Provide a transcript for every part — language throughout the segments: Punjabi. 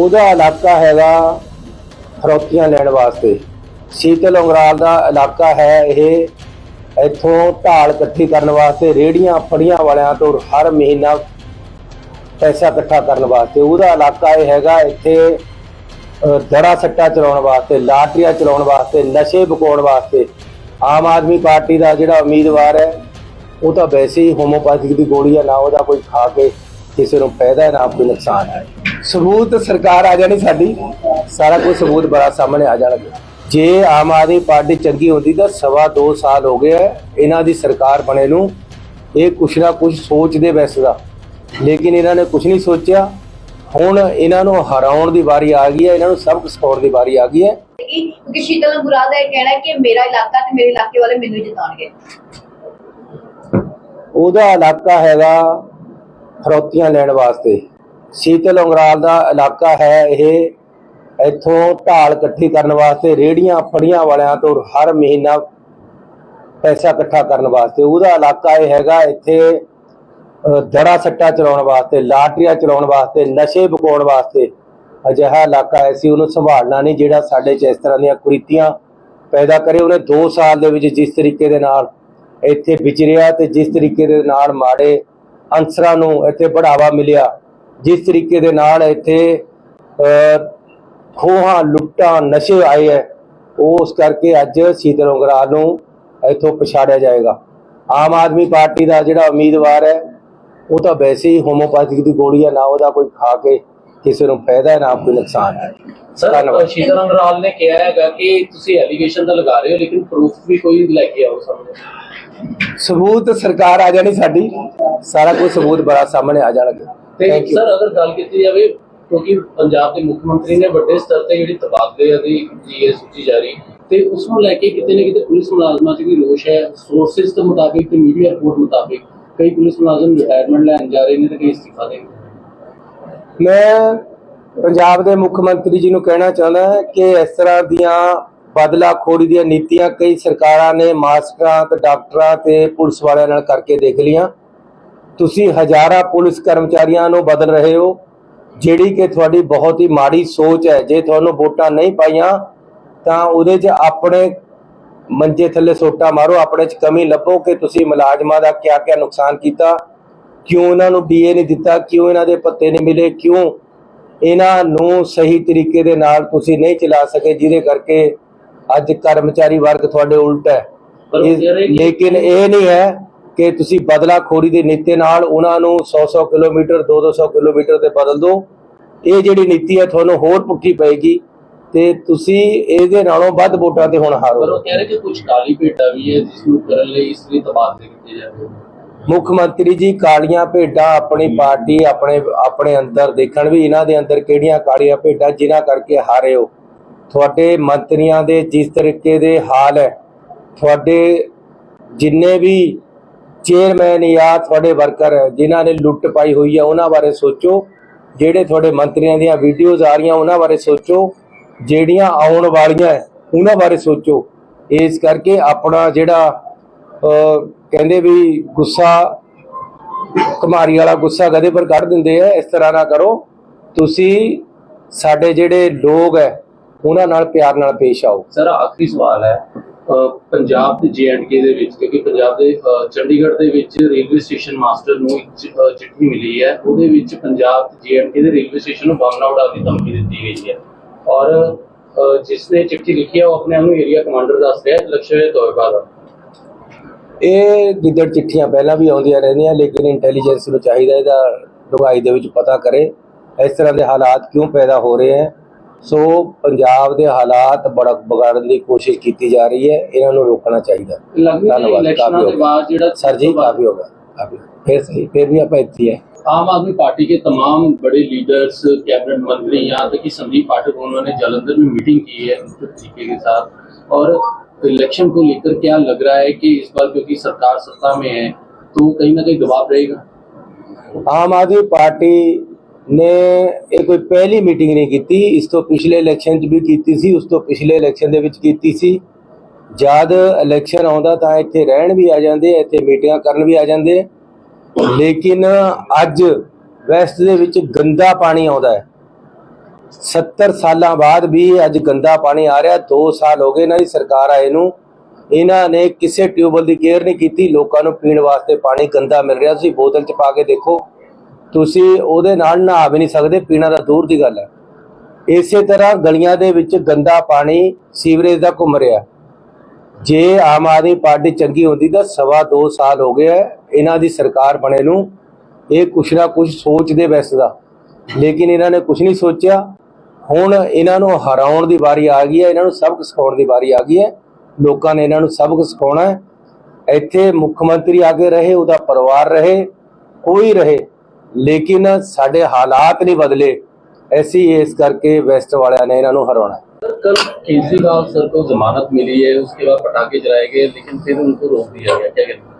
ਉਹਦਾ ਇਲਾਕਾ ਹੈਗਾ ਫਰੌਤੀਆਂ ਲੈਣ ਵਾਸਤੇ। ਸ਼ੀਤਲ ਉਂਗਰਾਲ ਦਾ ਇਲਾਕਾ ਹੈ ਇਹ। ਇੱਥੋਂ ਢਾਲ ਇਕੱਠੀ ਕਰਨ ਵਾਸਤੇ ਰੇੜੀਆਂ ਫੜੀਆਂ ਵਾਲਿਆਂ ਤੋਂ ਹਰ ਮਹੀਨਾ ਪੈਸਾ ਇਕੱਠਾ ਕਰਨ ਵਾਸਤੇ। ਉਹਦਾ ਇਲਾਕਾ ਇਹ ਹੈਗਾ ਇੱਥੇ ਅ, ਦੜਾ ਸੱਟਾ ਚਲਾਉਣ ਵਾਸਤੇ ਲਾਟਰੀਆਂ ਚਲਾਉਣ ਵਾਸਤੇ ਨਸ਼ੇ ਵਿਕਾਉਣ ਵਾਸਤੇ। ਆਮ ਆਦਮੀ ਪਾਰਟੀ ਦਾ ਜਿਹੜਾ ਉਮੀਦਵਾਰ ਹੈ ਉਹ ਤਾਂ ਵੈਸੇ ਹੀ ਹੋਮੋਪੈਥਿਕ ਦੀ ਗੋਲੀ ਹੈ ਨਾ ਉਹਦਾ ਕੋਈ ਖਾ ਕੇ ਕਿਸੇ ਨੂੰ ਫਾਇਦਾ ਨਾ ਕੋਈ ਨੁਕਸਾਨ ਹੈ। ਸਬੂਤ ਸਰਕਾਰ ਆ ਜਾਣੀ ਸਾਡੀ ਸਾਰਾ ਕੁਝ ਸਬੂਤ ਬੜਾ ਸਾਹਮਣੇ ਆ ਜਾਣਗੇ। ਜੇ ਆਮ ਆਦਮੀ ਪਾਰਟੀ ਚੰਗੀ ਹੁੰਦੀ ਤਾਂ ਸਵਾ 2 ਸਾਲ ਹੋ ਗਏ ਇਹਨਾਂ ਦੀ ਸਰਕਾਰ ਬਣੇ ਨੂੰ। ਇਹ ਕੁਛ ਨਾ ਕੁਛ ਸੋਚਦੇ ਵੈਸੇ ਦਾ। ਲੇਕਿਨ ਇਹਨਾਂ ਨੇ ਕੁਛ ਨਹੀਂ ਸੋਚਿਆ। ਹੁਣ ਇਹਨਾਂ ਨੂੰ ਹਰਾਉਣ ਦੀ ਵਾਰੀ ਆ ਗਈ ਹੈ ਇਹਨਾਂ ਨੂੰ ਸਬਕ ਸਿਖਾਉਣ ਦੀ ਵਾਰੀ ਆ ਗਈ ਹੈ। ਕਿਉਂਕਿ ਸ਼ੀਤਲ ਮੁਰਾਦ ਦਾ ਇਹ ਕਹਿਣਾ ਹੈ ਕਿ ਮੇਰਾ ਇਲਾਕਾ ਤੇ ਮੇਰੇ ਇਲਾਕੇ ਵਾਲੇ ਮੈਨੂੰ ਜਿਤਾਉਣਗੇ। ਉਹਦਾ ਇਲਾਕਾ ਹੈਗਾ ਫਰੌਤੀਆਂ ਲੈਣ ਵਾਸਤੇ। ਸ਼ੀਤਲ ਉਂਗਰਾਲ ਦਾ ਇਲਾਕਾ ਹੈ। ਇਹ ਇੱਥੋਂ ਢਾਲ ਇਕੱਠੀ ਕਰਨ ਵਾਸਤੇ ਰੇੜੀਆਂ ਫੜੀਆਂ ਵਾਲਿਆਂ ਤੋਂ ਹਰ ਮਹੀਨਾ ਪੈਸਾ ਇਕੱਠਾ ਕਰਨ ਵਾਸਤੇ। ਉਹਦਾ ਇਲਾਕਾ ਇਹ ਹੈਗਾ ਇੱਥੇ ਅ, ਦੜਾ ਸੱਟਾ ਚਲਾਉਣ ਵਾਸਤੇ ਲਾਟਰੀਆਂ ਚਲਾਉਣ ਵਾਸਤੇ ਨਸ਼ੇ ਵਿਕਾਉਣ ਵਾਸਤੇ ਅਜਿਹਾ ਇਲਾਕਾ ਹੈ। ਐਸੀ ਉਹਨੂੰ ਸੰਭਾਲਣਾ ਨਹੀਂ ਜਿਹੜਾ ਸਾਡੇ 'ਚ ਇਸ ਤਰ੍ਹਾਂ ਦੀਆਂ ਕੁਰੀਤੀਆਂ ਪੈਦਾ ਕਰੇ ਉਹਨੇ 2 ਸਾਲ ਦੇ ਵਿੱਚ ਜਿਸ ਤਰੀਕੇ ਦੇ ਨਾਲ ਇੱਥੇ ਵਿਚਰਿਆ ਤੇ ਜਿਸ ਤਰੀਕੇ ਦੇ ਨਾਲ ਮਾੜੇ ਅਨਸਰਾਂ ਨੂੰ ਇੱਥੇ ਬੜਾਵਾ ਮਿਲਿਆ। ਜਿਸ ਤਰੀਕੇ ਦੇ ਨਾਲ ਇੱਥੇ ਖੋਹਾਂ ਲੁੱਟਾਂ ਨਸ਼ੇ ਆਏ ਹੈ ਉਸ ਕਰਕੇ ਅੱਜ ਸ਼ੀਤਲ ਨੂੰ ਇੱਥੋਂ ਪਛਾੜਿਆ ਜਾਏਗਾ। ਆਮ ਆਦਮੀ ਪਾਰਟੀ ਦਾ ਜਿਹੜਾ ਉਮੀਦਵਾਰ ਹੈ ਉਹ ਤਾਂ ਵੈਸੇ ਹੀ ਹੋਮੋਪੈਥਿਕ ਦੀ ਗੋਲੀ ਹੈ ਨਾ ਉਹਦਾ ਕੋਈ ਖਾ ਕੇ ਕਿਸੇ ਨੂੰ ਫਾਇਦਾ ਹੈ ਨਾ ਕੋਈ ਨੁਕਸਾਨ ਹੈ। ਸਰ। ਸ਼ੀਤਲ ਅੰਗਰਾਲ ਨੇ ਕਿਹਾ ਹੈਗਾ ਕਿ ਤੁਸੀਂ ਐਲੀਗੇਸ਼ਨ ਤਾਂ ਲਗਾ ਰਹੇ ਹੋ ਲੇਕਿਨ ਪ੍ਰੂਫ ਵੀ ਕੋਈ ਲੈ ਕੇ ਆਓ ਸਾਹਮਣੇ। ਸਬੂਤ ਸਰਕਾਰ ਆ ਜਾਣੀ ਸਾਡੀ ਸਾਰਾ ਕੁਝ ਸਬੂਤ ਬੜਾ ਸਾਹਮਣੇ ਆ ਜਾਣਗੇ। ਤੇ. ਸਰ ਅਗਰ ਗੱਲ ਕੀਤੀ ਜਾਵੇ ਕਿਉਂਕਿ ਪੰਜਾਬ ਦੇ ਮੁੱਖ ਮੰਤਰੀ ਨੇ ਵੱਡੇ ਸਤਰ ਤੇ ਜਿਹੜੀ ਤਬਾਦਲੇ ਦੀ ਜੀ ਹੈ ਸੂਚੀ ਜਾਰੀ ਤੇ ਉਸ ਨੂੰ ਲੈ ਕੇ ਕਿਤੇ ਨਾ ਕਿਤੇ ਪੁਲਿਸ ਮੁਲਾਜ਼ਮਾਂ 'ਚ ਵੀ ਰੋਸ਼ ਹੈ। ਸੋਰਸਿਸ ਦੇ ਮੁਤਾਬਿਕ ਤੇ ਮੀਡੀਆ ਰਿਪੋਰਟ ਮੁਤਾਬਿਕ ਕਈ ਪੁਲਿਸ ਮੁਲਾਜ਼ਮ ਰਿਟਾਇਰਮੈਂਟ ਲੈਣ ਜਾ ਰਹੇ ਨੇ ਤੇ ਕਈ ਅਸਤੀਫਾ ਦੇ ਮੈਂ ਪੰਜਾਬ ਦੇ ਮੁੱਖ ਮੰਤਰੀ ਜੀ ਨੂੰ ਕਹਿਣਾ ਚਾਹੁੰਦਾ ਹਾਂ ਕਿ ਇਸ ਤਰ੍ਹਾਂ ਦੀਆਂ ਬਦਲਾਖੋਰੀ ਦੀਆਂ ਨੀਤੀਆਂ ਕਈ ਸਰਕਾਰਾਂ ਨੇ ਮਾਸਟਰਾਂ ਤੇ ਡਾਕਟਰਾਂ ਤੇ ਪੁਲਿਸ ਵਾਲਿਆਂ ਨਾਲ ਕਰਕੇ ਦੇਖ ਲੀਆਂ ਤੁਸੀਂ ਹਜ਼ਾਰਾਂ ਪੁਲਿਸ ਕਰਮਚਾਰੀਆਂ ਨੂੰ ਬਦਲ ਰਹੇ ਹੋ ਜਿਹੜੀ ਕਿ ਤੁਹਾਡੀ ਬਹੁਤ ਹੀ ਮਾੜੀ ਸੋਚ ਹੈ। ਜੇ ਤੁਹਾਨੂੰ ਵੋਟਾਂ ਨਹੀਂ ਪਾਈਆਂ ਤਾਂ ਉਹਦੇ 'ਚ ਆਪਣੇ ਮੰਜੇ ਥੱਲੇ ਸੋਟਾ ਮਾਰੋ ਆਪਣੇ 'ਚ ਕਮੀ ਲੱਭੋ ਕਿ ਤੁਸੀਂ ਮੁਲਾਜ਼ਮਾਂ ਦਾ ਕਿਆ ਕਿਆ ਨੁਕਸਾਨ ਕੀਤਾ ਕਿਉਂ ਇਹਨਾਂ ਨੂੰ ਡੀਏ ਨਹੀਂ ਦਿੱਤਾ ਕਿਉਂ ਇਹਨਾਂ ਦੇ ਪੱਤੇ ਨਹੀਂ ਮਿਲੇ ਕਿਉਂ ਇਹਨਾਂ ਨੂੰ ਸਹੀ ਤਰੀਕੇ ਦੇ ਨਾਲ ਤੁਸੀਂ ਨਹੀਂ ਚਲਾ ਸਕੇ ਜਿਹਦੇ ਕਰਕੇ ਅੱਜ ਕਰਮਚਾਰੀ ਵਰਗ ਤੁਹਾਡੇ ਉਲਟ ਹੈ। ਲੇਕਿਨ ਇਹ ਨਹੀਂ ਹੈ ਕਿ ਤੁਸੀਂ ਬਦਲਾਖੋਰੀ ਦੇ ਨੀਤੀ ਨਾਲ ਉਹਨਾਂ ਨੂੰ 100-100 ਕਿਲੋਮੀਟਰ 200 ਕਿਲੋਮੀਟਰ ਤੇ ਬਦਲ ਦਿਓ। ਇਹ ਜਿਹੜੀ ਨੀਤੀ ਹੈ ਤੁਹਾਨੂੰ ਹੋਰ ਪੁੱਠੀ ਪਏਗੀ ਤੇ ਤੁਸੀਂ ਇਹਦੇ ਨਾਲੋਂ ਵੱਧ ਵੋਟਾਂ ਤੇ ਹੁਣ ਪਰ ਹਾਰੋ ਉਹ ਕਹਿ ਰਹੇ ਕਿ ਕੁਝ ਕਾਲੀ ਭੇਟਾ ਵੀ ਹੈ ਜਿਸ ਨੂੰ ਕਰਨ ਲਈ ਇਸ ਲਈ ਤਬਾਦਲੇ ਕੀਤੇ ਜਾਂਦੇ ਮੁੱਖ ਮੰਤਰੀ ਜੀ ਕਾਲੀਆਂ ਭੇਡਾਂ ਆਪਣੀ ਪਾਰਟੀ ਆਪਣੇ ਆਪਣੇ ਅੰਦਰ ਦੇਖਣ ਵੀ ਇਹਨਾਂ ਦੇ ਅੰਦਰ ਕਿਹੜੀਆਂ ਕਾਲੀਆਂ ਭੇਡਾਂ ਜਿਨ੍ਹਾਂ ਕਰਕੇ ਹਾਰੇ ਹੋ। ਤੁਹਾਡੇ ਮੰਤਰੀਆਂ ਦੇ ਜਿਸ ਤਰੀਕੇ ਦੇ ਹਾਲ ਹੈ ਤੁਹਾਡੇ ਜਿੰਨੇ ਵੀ ਚੇਅਰਮੈਨ ਜਾਂ ਤੁਹਾਡੇ ਵਰਕਰ ਜਿਨ੍ਹਾਂ ਨੇ ਲੁੱਟ ਪਾਈ ਹੋਈ ਹੈ ਉਹਨਾਂ ਬਾਰੇ ਸੋਚੋ। ਜਿਹੜੇ ਤੁਹਾਡੇ ਮੰਤਰੀਆਂ ਦੀਆਂ ਵੀਡੀਓਜ਼ ਆ ਰਹੀਆਂ, ਉਹਨਾਂ ਬਾਰੇ ਸੋਚੋ। ਜਿਹੜੀਆਂ ਆਉਣ ਵਾਲੀਆਂ, ਉਹਨਾਂ ਬਾਰੇ ਸੋਚੋ। ਇਸ ਕਰਕੇ ਆਪਣਾ ਜਿਹੜਾ ਕਹਿੰਦੇ ਵੀ ਗੁੱਸਾ, ਕੁਮਾਰੀ ਵਾਲਾ ਗੁੱਸਾ ਗਧੇ ਪਰ ਕੱਢ ਦਿੰਦੇ ਆ, ਇਸ ਤਰ੍ਹਾਂ ਨਾ ਕਰੋ। ਤੁਸੀਂ ਸਾਡੇ ਜਿਹੜੇ ਲੋਕ ਹੈ ਉਹਨਾਂ ਨਾਲ ਪਿਆਰ ਨਾਲ ਪੇਸ਼ ਆਓ। ਸਰ ਆਖਰੀ ਸਵਾਲ ਹੈ ਪੰਜਾਬ ਤੇ ਜੀਐਂਡਕੇ ਦੇ ਵਿੱਚ, ਕਿਉਂਕਿ ਪੰਜਾਬ ਦੇ ਚੰਡੀਗੜ੍ਹ ਦੇ ਵਿੱਚ ਰੇਲਵੇ ਸਟੇਸ਼ਨ ਮਾਸਟਰ ਨੂੰ ਇੱਕ ਚਿੱਠੀ ਮਿਲੀ ਹੈ। ਉਹਦੇ ਵਿੱਚ ਪੰਜਾਬ ਤੇ ਜੀਐਂਡਕੇ ਦੇ ਰੇਲਵੇ ਸਟੇਸ਼ਨ ਨੂੰ ਬੰਬ ਨਾਲ ਉਡਾਉਣ ਦੀ ਧਮਕੀ ਦਿੱਤੀ ਗਈ ਹੈ। ਔਰ ਜਿਸ ਨੇ ਚਿੱਠੀ ਲਿਖੀ ਹੈ, ਉਹ ਆਪਣੇ ਆਪ ਨੂੰ ਏਰੀਆ ਕਮਾਂਡਰ ਦੱਸ ਰਿਹਾ ਹੈ ਲਕਸ਼ਯ ਤੋਇਬਾ ਦਾ ਇਹ ਗਿੱਦੜ ਚਿੱਠੀਆਂ ਪਹਿਲਾਂ ਵੀ ਆਉਂਦੀਆਂ ਰਹਿੰਦੀਆਂ, ਲੇਕਿਨ ਇੰਟੈਲੀਜੈਂਸ ਨੂੰ ਚਾਹੀਦਾ ਇਹਦਾ ਡੁਗਾਈ ਦੇ ਵਿੱਚ ਪਤਾ ਕਰੇ, ਇਸ ਤਰ੍ਹਾਂ ਦੇ ਹਾਲਾਤ ਕਿਉਂ ਪੈਦਾ ਹੋ ਰਹੇ ਹੈ। ਸੋ ਪੰਜਾਬ ਦੇ ਹਾਲਾਤ ਬੜਾ ਵਿਗਾੜਨ ਦੀ ਕੋਸ਼ਿਸ਼ ਕੀਤੀ ਜਾ ਰਹੀ ਹੈ ਇਹਨਾਂ ਨੂੰ ਰੋਕਣਾ ਚਾਹੀਦਾ ਲੱਗਦਾ ਹੈ ਧੰਨਵਾਦ, ਇਲੈਕਸ਼ਨਾਂ ਕਾਫੀ ਦੇ ਹੋ ਬਾਅਦ ਜਿਹੜਾ ਸਰ ਜੀ ਕਾਫੀ ਹੋਗਾ ਕਾਫੀ ਫਿਰ ਸਹੀ ਫਿਰ ਵੀ ਆਪਾਂ ਇੱਥੇ ਹੀ ਹੈ आम आदमी पार्टी के तमाम बड़े लीडर्स कैबिनेट मंत्री यहाँ तक कि संदीप पाठक उन्होंने जालंधर में मीटिंग की है उस तरीके के साथ और इलेक्शन को लेकर क्या लग रहा है कि इस बार क्योंकि सरकार सत्ता में है तो कहीं ना कहीं दबाव रहेगा ਆਮ ਆਦਮੀ ਪਾਰਟੀ ਨੇ ਇਹ ਕੋਈ ਪਹਿਲੀ ਮੀਟਿੰਗ ਨਹੀਂ ਕੀਤੀ। ਇਸ ਤੋਂ ਪਿਛਲੇ ਇਲੈਕਸ਼ਨ 'ਚ ਵੀ ਕੀਤੀ ਸੀ, ਉਸ ਤੋਂ ਪਿਛਲੇ ਇਲੈਕਸ਼ਨ ਦੇ ਵਿੱਚ ਕੀਤੀ ਸੀ। ਜਦ ਇਲੈਕਸ਼ਨ ਆਉਂਦਾ ਤਾਂ ਇੱਥੇ ਰਹਿਣ ਵੀ ਆ ਜਾਂਦੇ, ਇੱਥੇ ਮੀਟਿੰਗਾਂ ਕਰਨ ਵੀ ਆ ਜਾਂਦੇ। ਲੇਕਿਨ ਅੱਜ ਵੈਸਟ ਦੇ ਵਿੱਚ ਗੰਦਾ ਪਾਣੀ ਆਉਂਦਾ ਹੈ। 70 ਸਾਲਾਂ ਬਾਅਦ ਵੀ ਅੱਜ ਗੰਦਾ ਪਾਣੀ ਆ ਰਿਹਾ। 2 ਸਾਲ ਹੋ ਗਏ ਇਹਨਾਂ ਦੀ ਸਰਕਾਰ ਆਏ ਨੂੰ। ਇਹਨਾਂ ਨੇ ਕਿਸੇ ਟਿਊਬਲ ਦੀ ਕੇਅਰ ਨਹੀਂ ਕੀਤੀ। ਲੋਕਾਂ ਨੂੰ ਪੀਣ ਵਾਸਤੇ ਪਾਣੀ ਗੰਦਾ ਮਿਲ ਰਿਹਾ। ਤੁਸੀਂ ਬੋਤਲ 'ਚ ਪਾ ਕੇ ਦੇਖੋ। ਤੁਸੀਂ ਉਹਦੇ ਨਾਲ ਨਹਾ ਵੀ ਨਹੀਂ ਸਕਦੇ, ਪੀਣਾ ਤਾਂ ਦੂਰ ਦੀ ਗੱਲ ਹੈ। ਇਸੇ ਤਰ੍ਹਾਂ ਗਲੀਆਂ ਦੇ ਵਿੱਚ ਗੰਦਾ ਪਾਣੀ, ਸੀਵਰੇਜ ਦਾ ਘੁੰਮ ਰਿਹਾ। ਜੇ ਆਮ ਆਦਮੀ ਪਾਰਟੀ ਚੰਗੀ ਹੁੰਦੀ ਤਾਂ ਸਵਾ 2 ਸਾਲ ਹੋ ਗਏ ਹੈ ਇਹਨਾਂ ਦੀ ਸਰਕਾਰ ਬਣੇ ਨੂੰ। ਇਹ ਕੁਛ ਨਾ ਕੁਛ ਸੋਚਦੇ ਵੈਸੇ ਦਾ। ਲੇਕਿਨ ਇਹਨਾਂ ਨੇ ਕੁਛ ਨਹੀਂ ਸੋਚਿਆ। ਹੁਣ ਇਹਨਾਂ ਨੂੰ ਹਰਾਉਣ ਦੀ ਵਾਰੀ ਆ ਗਈ ਹੈ, ਇਹਨਾਂ ਨੂੰ ਸਬਕ ਸਿਖਾਉਣ ਦੀ ਵਾਰੀ ਆ ਗਈ ਹੈ। ਲੋਕਾਂ ਨੇ ਇਹਨਾਂ ਨੂੰ ਸਬਕ ਸਿਖਾਉਣਾ ਹੈ। ਇੱਥੇ ਮੁੱਖ ਮੰਤਰੀ ਆ ਕੇ ਰਹੇ, ਉਹਦਾ ਪਰਿਵਾਰ ਰਹੇ, ਕੋਈ ਰਹੇ। ਲੇਕਿਨ ਸਾਡੇ ਹਾਲਾਤ ਨਹੀਂ ਬਦਲੇ ਐਸੀ ਇਸ ਕਰਕੇ ਵੈਸਟ ਵਾਲਿਆਂ ਨੇ ਇਹਨਾਂ ਨੂੰ ਹਰਾਉਣਾ ਹੈ। सर कल केजरीवाल सर को जमानत मिली है उसके बाद पटाखे जलाए गए लेकिन फिर उनको रोक दिया गया क्या कहते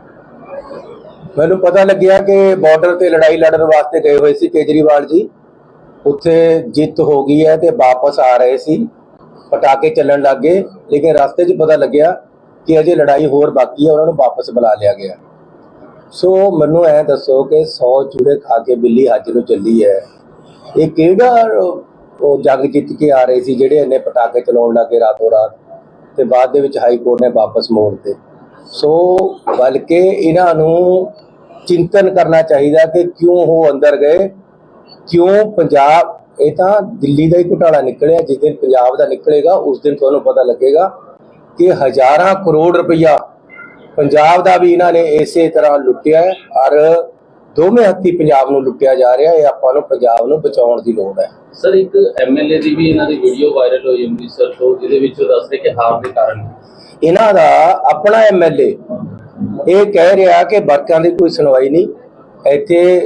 ਮੈਨੂੰ ਪਤਾ ਲੱਗਿਆ ਕਿ ਬਾਰਡਰ ਤੇ ਲੜਾਈ ਲੜਨ ਵਾਸਤੇ ਗਏ ਹੋਏ ਸੀ ਕੇਜਰੀਵਾਲ ਜੀ ਉੱਥੇ ਜਿੱਤ ਹੋ ਗਈ ਹੈ ਤੇ ਵਾਪਸ ਆ ਰਹੇ ਸੀ ਪਟਾਕੇ ਚੱਲਣ ਲੱਗ ਗਏ ਲੇਕਿਨ ਰਸਤੇ 'ਚ ਪਤਾ ਲੱਗਿਆ ਕਿ ਅਜੇ ਲੜਾਈ ਹੋਰ ਬਾਕੀ ਹੈ ਉਹਨਾਂ ਨੂੰ ਵਾਪਸ ਬੁਲਾ ਲਿਆ ਗਿਆ ਸੋ ਮੈਨੂੰ ਐ ਦੱਸੋ ਕਿ 100 ਚੂੜੇ ਖਾ ਕੇ ਬਿੱਲੀ ਹੱਜ ਨੂੰ ਚੱਲੀ ਹੈ। ਇਹ ਕਿਹੜਾ ਉਹ ਜੰਗ ਜਿੱਤ ਕੇ ਆ ਰਹੇ ਸੀ ਜਿਹੜੇ ਇੰਨੇ ਪਟਾਕੇ ਚਲਾਉਣ ਲੱਗੇ ਰਾਤੋਂ ਰਾਤ ਤੇ ਬਾਅਦ ਦੇ ਵਿੱਚ ਹਾਈ ਕੋਰਟ ਨੇ ਵਾਪਸ ਮੋੜਤੇ ਸੋ ਬਲਕਿ ਇਹਨਾਂ ਨੂੰ ਚਿੰਤਨ ਕਰਨਾ ਚਾਹੀਦਾ ਕਿ ਕਿਉਂ ਉਹ ਅੰਦਰ ਗਏ, ਕਿਉਂ ਪੰਜਾਬ, ਇਹ ਤਾਂ ਦਿੱਲੀ ਦਾ ਹੀ ਘੁਟਾਲਾ ਨਿਕਲਿਆ, ਜਿਸ ਦਿਨ ਪੰਜਾਬ ਦਾ ਨਿਕਲੇਗਾ ਉਸ ਦਿਨ ਤੁਹਾਨੂੰ ਪਤਾ ਲੱਗੇਗਾ ਕਿ ਹਜ਼ਾਰਾਂ ਕਰੋੜ ਰੁਪਈਆ ਪੰਜਾਬ ਦਾ ਵੀ ਇਹਨਾਂ ਨੇ ਇਸੇ ਤਰ੍ਹਾਂ ਲੁੱਟਿਆ ਹੈ। ਔਰ ਦੋਵੇਂ ਹੱਥੀ ਪੰਜਾਬ ਨੂੰ ਲੁੱਟਿਆ ਜਾ ਰਿਹਾ ਹੈ ਇਹ ਆਪਾਂ ਨੂੰ ਪੰਜਾਬ ਨੂੰ ਬਚਾਉਣ ਦੀ ਲੋੜ ਹੈ। ਸਰ ਇੱਕ ਐਮਐਲਏ ਦੀ ਵੀ ਇਹਨਾਂ ਦੀ ਵੀਡੀਓ ਵਾਇਰਲ ਹੋਈ ਅੰਮ੍ਰਿਤਸਰ ਤੋਂ ਜਿਹਦੇ ਵਿੱਚ ਉਹ ਦੱਸਦੇ ਕਿ ਹਾਰ ਦੇ ਕਾਰਨ। ਇਹਨਾਂ ਦਾ ਆਪਣਾ ਐਮਐਲਏ ਇਹ ਕਹਿ ਰਿਹਾ ਕਿ ਵਰਕਾਂ ਦੀ ਕੋਈ ਸੁਣਵਾਈ ਨਹੀਂ। ਇੱਥੇ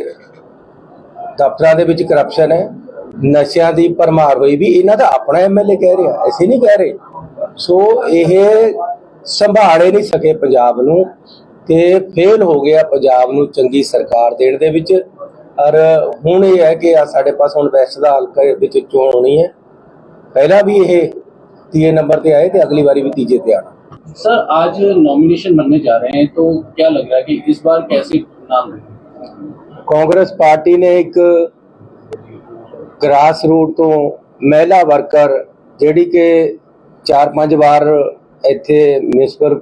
ਦਫ਼ਤਰਾਂ ਦੇ ਵਿੱਚ ਕਰਪਸ਼ਨ ਹੈ ਨਸ਼ਿਆਂ ਦੀ ਭਰਮਾਰ ਹੋਈ ਵੀ ਇਹਨਾਂ ਦਾ ਆਪਣਾ ਐਮਐਲਏ ਕਹਿ ਰਿਹਾ ਅਸੀਂ ਨਹੀਂ ਕਹਿ ਰਹੇ। ਸੋ ਇਹ ਸੰਭਾਲੇ ਨਹੀਂ ਸਕੇ ਪੰਜਾਬ ਨੂੰ ਤੇ ਫੇਲ ਹੋ ਗਿਆ ਪੰਜਾਬ ਨੂੰ ਚੰਗੀ ਸਰਕਾਰ ਦੇਣ ਦੇ ਵਿੱਚ ਔਰ ਹੁਣ ਇਹ ਹੈ ਕਿ ਆ ਸਾਡੇ ਪਾਸ ਹੁਣ ਵੈਸਟ ਦਾ ਹਲਕਾ ਵਿੱਚ ਚੋਣ ਹੋਣੀ ਹੈ ਪਹਿਲਾਂ ਵੀ ਇਹ ਤੀਏ ਨੰਬਰ ਤੇ ਆਏ ਤੇ ਅਗਲੀ ਵਾਰੀ ਵੀ ਤੀਜੇ ਤੇ ਆਣਾ सर आज नॉमिनेशन बनने जा रहे हैं तो क्या लग रहा है कि इस बार कैसे नाम देंगे ਕਾਂਗਰਸ ਪਾਰਟੀ ਨੇ ਇੱਕ ਗ੍ਰਾਸ ਰੂਟ ਤੋਂ ਮਹਿਲਾ ਵਰਕਰ ਜਿਹੜੀ ਕਿ 4-5 ਵਾਰ ਇੱਥੇ ਮਿਊਨਿਸਪਲ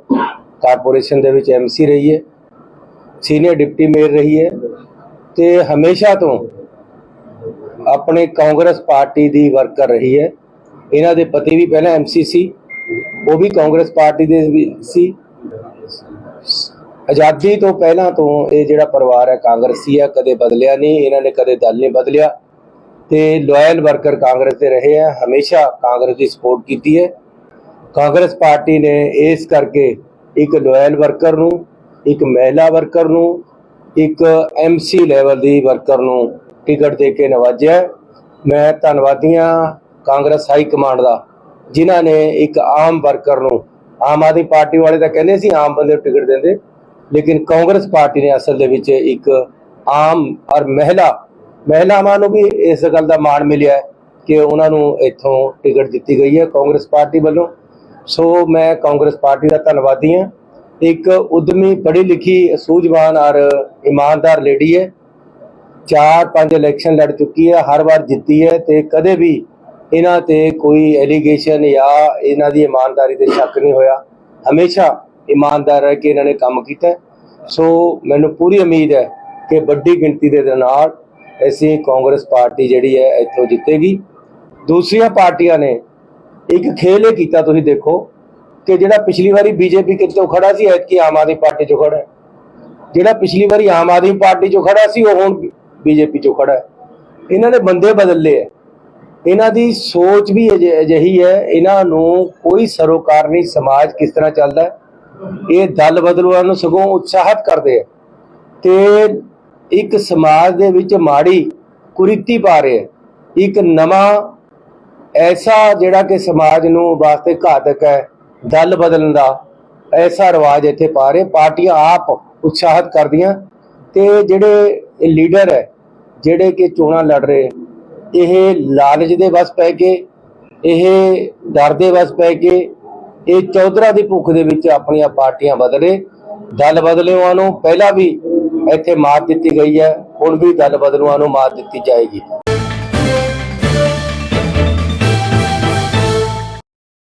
ਕਾਰਪੋਰੇਸ਼ਨ ਦੇ ਵਿੱਚ ਐਮਸੀ ਰਹੀ ਹੈ, ਸੀਨੀਅਰ ਡਿਪਟੀ ਮੇਅਰ ਰਹੀ ਹੈ ਤੇ ਹਮੇਸ਼ਾ ਤੋਂ ਆਪਣੇ ਕਾਂਗਰਸ ਪਾਰਟੀ ਦੀ ਵਰਕਰ ਰਹੀ ਹੈ। ਇਹਨਾਂ ਦੇ ਪਤੀ ਵੀ ਪਹਿਲਾਂ ਐਮਸੀ ਸੀ, ਉਹ ਵੀ ਕਾਂਗਰਸ ਪਾਰਟੀ ਦੇ ਵੀ ਸੀ। ਆਜ਼ਾਦੀ ਤੋਂ ਪਹਿਲਾਂ ਤੋਂ ਇਹ ਜਿਹੜਾ ਪਰਿਵਾਰ ਹੈ, ਕਾਂਗਰਸੀ ਹੈ, ਕਦੇ ਬਦਲਿਆ ਨਹੀਂ, ਇਹਨਾਂ ਨੇ ਕਦੇ ਦਲ ਨਹੀਂ ਬਦਲਿਆ। ਤੇ ਲਾਇਲ ਵਰਕਰ ਕਾਂਗਰਸ ਦੇ ਰਹੇ ਹੈ, ਹਮੇਸ਼ਾ ਕਾਂਗਰਸ ਦੀ ਸਪੋਰਟ ਕੀਤੀ ਹੈ। ਕਾਂਗਰਸ ਪਾਰਟੀ ਨੇ ਇਸ ਕਰਕੇ ਇੱਕ ਲੋਇਲ ਵਰਕਰ ਨੂੰ, ਇੱਕ ਮਹਿਲਾ ਵਰਕਰ ਨੂੰ, ਇੱਕ ਐਮਸੀ ਲੈਵਲ ਦੀ ਵਰਕਰ ਨੂੰ ਟਿਕਟ ਦੇ ਕੇ ਨਵਾਜਿਆ ਹੈ। ਮੈਂ ਧੰਨਵਾਦੀਆਂ ਕਾਂਗਰਸ ਹਾਈ ਕਮਾਂਡ ਦਾ, ਜਿਨ੍ਹਾਂ ਨੇ ਇੱਕ ਆਮ ਵਰਕਰ ਨੂੰ, ਆਮ ਆਦਮੀ ਪਾਰਟੀ ਵਾਲੇ ਤਾਂ ਕਹਿੰਦੇ ਸੀ ਆਮ ਬੰਦੇ ਨੂੰ ਟਿਕਟ ਦਿੰਦੇ, ਲੇਕਿਨ ਕਾਂਗਰਸ ਪਾਰਟੀ ਨੇ ਅਸਲ ਦੇ ਵਿੱਚ ਇੱਕ ਆਮ ਔਰ ਮਹਿਲਾ, ਮਹਿਲਾਵਾਂ ਨੂੰ ਵੀ ਇਸ ਗੱਲ ਦਾ ਮਾਣ ਮਿਲਿਆ ਕਿ ਉਹਨਾਂ ਨੂੰ ਇੱਥੋਂ ਟਿਕਟ ਦਿੱਤੀ ਗਈ ਹੈ ਕਾਂਗਰਸ ਪਾਰਟੀ ਵੱਲੋਂ ਸੋ ਮੈਂ ਕਾਂਗਰਸ ਪਾਰਟੀ ਦਾ ਧੰਨਵਾਦੀ ਹਾਂ। ਇੱਕ ਉਦਮੀ ਪੜ੍ਹੀ ਲਿਖੀ, ਸੂਝਵਾਨ ਔਰ ਇਮਾਨਦਾਰ ਲੇਡੀ ਹੈ। ਚਾਰ ਪੰਜ ਇਲੈਕਸ਼ਨ ਲੜ ਚੁੱਕੀ ਹੈ, ਹਰ ਵਾਰ ਜਿੱਤੀ ਹੈ ਤੇ ਕਦੇ ਵੀ ਇਹਨਾਂ ਤੇ ਕੋਈ ਐਲੀਗੇਸ਼ਨ ਜਾਂ ਇਹਨਾਂ ਦੀ ਇਮਾਨਦਾਰੀ ਤੇ ਸ਼ੱਕ ਨਹੀਂ ਹੋਇਆ। ਹਮੇਸ਼ਾ ਇਮਾਨਦਾਰ ਰਹਿ ਕੇ ਇਹਨਾਂ ਨੇ ਕੰਮ ਕੀਤਾ ਸੋ ਮੈਨੂੰ ਪੂਰੀ ਉਮੀਦ ਹੈ ਕਿ ਵੱਡੀ ਗਿਣਤੀ ਦੇ ਨਾਲ ਅਸੀਂ ਕਾਂਗਰਸ ਪਾਰਟੀ ਜਿਹੜੀ ਹੈ, ਇੱਥੋਂ ਜਿੱਤੇਗੀ। ਦੂਸਰੀਆਂ ਪਾਰਟੀਆਂ ਨੇ ਇੱਕ ਖੇਲ ਇਹ ਕੀਤਾ ਤੁਸੀਂ ਦੇਖੋ ਕਿ ਜਿਹੜਾ ਪਿਛਲੀ ਵਾਰੀ ਬੀਜੇਪੀ ਕਿੱਥੋਂ ਖੜਾ ਸੀ, ਐਤਕੀ ਆਮ ਆਦਮੀ ਪਾਰਟੀ ਚੋਂ ਖੜਾ ਹੈ। ਜਿਹੜਾ ਪਿਛਲੀ ਵਾਰੀ ਆਮ ਆਦਮੀ ਪਾਰਟੀ ਚੋਂ ਖੜਾ ਸੀ, ਉਹ ਹੁਣ ਬੀਜੇਪੀ ਚੋਂ ਖੜਾ ਹੈ। ਇਹਨਾਂ ਨੇ ਬੰਦੇ ਬਦਲੇ ਹੈ। ਇਹਨਾਂ ਦੀ ਸੋਚ ਵੀ ਅਜਿਹੀ ਹੈ, ਇਹਨਾਂ ਨੂੰ ਕੋਈ ਸਰੋਕਾਰ ਨਹੀਂ, ਸਮਾਜ ਕਿਸ ਤਰ੍ਹਾਂ ਚੱਲਦਾ ਇਹ ਦਲ ਬਦਲੂਆਂ ਨੂੰ ਸਗੋਂ ਉਤਸ਼ਾਹਿਤ ਕਰਦੇ ਆ ਤੇ ਇੱਕ ਸਮਾਜ ਦੇ ਵਿੱਚ ਮਾੜੀ ਕੁਰੀਤੀ ਪਾ ਰਹੇ ਆ। ਇੱਕ ਨਵਾਂ ਐਸਾ ਜਿਹੜਾ ਕਿ ਸਮਾਜ ਨੂੰ ਵਾਸਤੇ ਘਾਤਕ ਹੈ, ਦਲ ਬਦਲਣ ਦਾ, ਐਸਾ ਰਿਵਾਜ ਇੱਥੇ ਪਾ ਰਹੇ, ਪਾਰਟੀਆਂ ਆਪ ਉਤਸ਼ਾਹਿਤ ਕਰਦੀਆਂ ਤੇ ਜਿਹੜੇ ਲੀਡਰ ਹੈ, ਜਿਹੜੇ ਕਿ ਚੋਣਾਂ ਲੜ ਰਹੇ, ਇਹ ਲਾਲਚ ਦੇ ਵਸ ਪੈ ਕੇ, ਇਹ ਡਰ ਦੇ ਵਸ ਪੈ ਕੇ, ਇਹ ਚੌਧਰਾ ਦੀ ਭੁੱਖ ਦੇ ਵਿੱਚ ਆਪਣੀਆਂ ਪਾਰਟੀਆਂ ਬਦਲੇ, ਦਲ ਬਦਲੂਆਂ ਨੂੰ ਪਹਿਲਾਂ ਵੀ ਇੱਥੇ ਮਾਰ ਦਿੱਤੀ ਗਈ ਹੈ, ਹੁਣ ਵੀ ਦਲ ਬਦਲੂਆਂ ਨੂੰ ਮਾਰ ਦਿੱਤੀ ਜਾਏਗੀ।